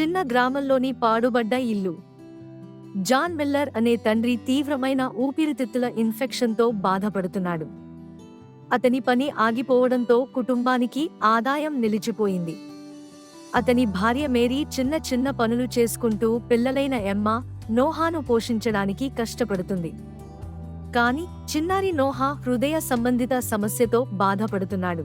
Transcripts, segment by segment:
చిన్న గ్రామంలోని పాడుబడ్డ ఇల్లు. జాన్ మిల్లర్ అనే తండ్రి తీవ్రమైన ఊపిరితిత్తుల ఇన్ఫెక్షన్తో బాధపడుతున్నాడు. అతని పని ఆగిపోవడంతో కుటుంబానికి ఆదాయం నిలిచిపోయింది. అతని భార్య మేరీ చిన్న చిన్న పనులు చేసుకుంటూ పిల్లలైన ఎమ్మ నోహాను పోషించడానికి కష్టపడుతుంది. కాని చిన్నారి నోహా హృదయ సంబంధిత సమస్యతో బాధపడుతున్నాడు.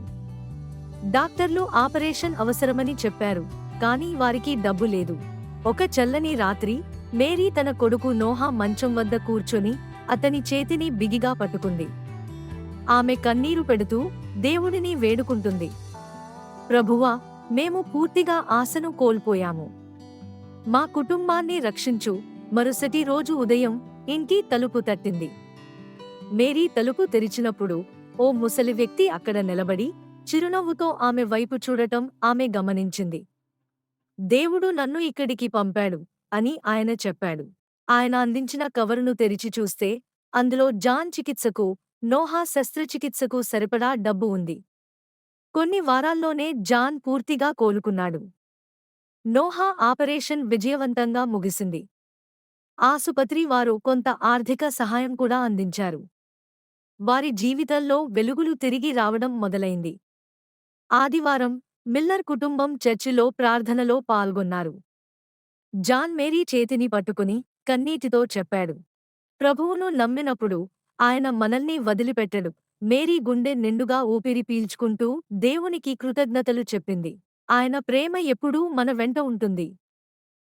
డాక్టర్లు ఆపరేషన్ అవసరమని చెప్పారు. కానీ వారికి డబ్బు లేదు. ఒక చల్లని రాత్రి మేరీ తన కొడుకు నోహా మంచం వద్ద కూర్చొని అతని చేతిని బిగిగా పట్టుకుంది. ఆమె కన్నీరు పెడుతూ దేవుడిని వేడుకుంటుంది. ప్రభువా మేము పూర్తిగా ఆశను కోల్పోయాము. మా కుటుంబాన్ని రక్షించు. మరుసటి రోజు ఉదయం ఇంటి తలుపు తట్టింది. మేరీ తలుపు తెరిచినప్పుడు ఓ ముసలి వ్యక్తి అక్కడ నిలబడి చిరునవ్వుతో ఆమె వైపు చూడటం ఆమె గమనించింది. దేవుడు నన్ను ఇక్కడికి పంపాడు అని ఆయన చెప్పాడు. ఆయన అందించిన కవరును తెరిచి చూస్తే అందులో జాన్ చికిత్సకు నోహా శస్త్రచికిత్సకు సరిపడా డబ్బు ఉంది. కొన్ని వారాల్లోనే జాన్ పూర్తిగా కోలుకున్నాడు. నోహా ఆపరేషన్ విజయవంతంగా ముగిసింది. ఆసుపత్రి వారు కొంత ఆర్థిక సహాయం కూడా అందించారు. వారి జీవితంలో వెలుగులు తిరిగి రావడం మొదలైంది. ఆదివారం మిల్లర్ కుటుంబం చర్చిలో ప్రార్థనలో పాల్గొన్నారు. జాన్ మేరీ చేతిని పట్టుకుని కన్నీటితో చెప్పాడు. ప్రభువును నమ్మినప్పుడు ఆయన మనల్ని వదిలిపెట్టడు. మేరీ గుండె నిండుగా ఊపిరి పీల్చుకుంటూ దేవునికి కృతజ్ఞతలు చెప్పింది. ఆయన ప్రేమ ఎప్పుడూ మన వెంట ఉంటుంది.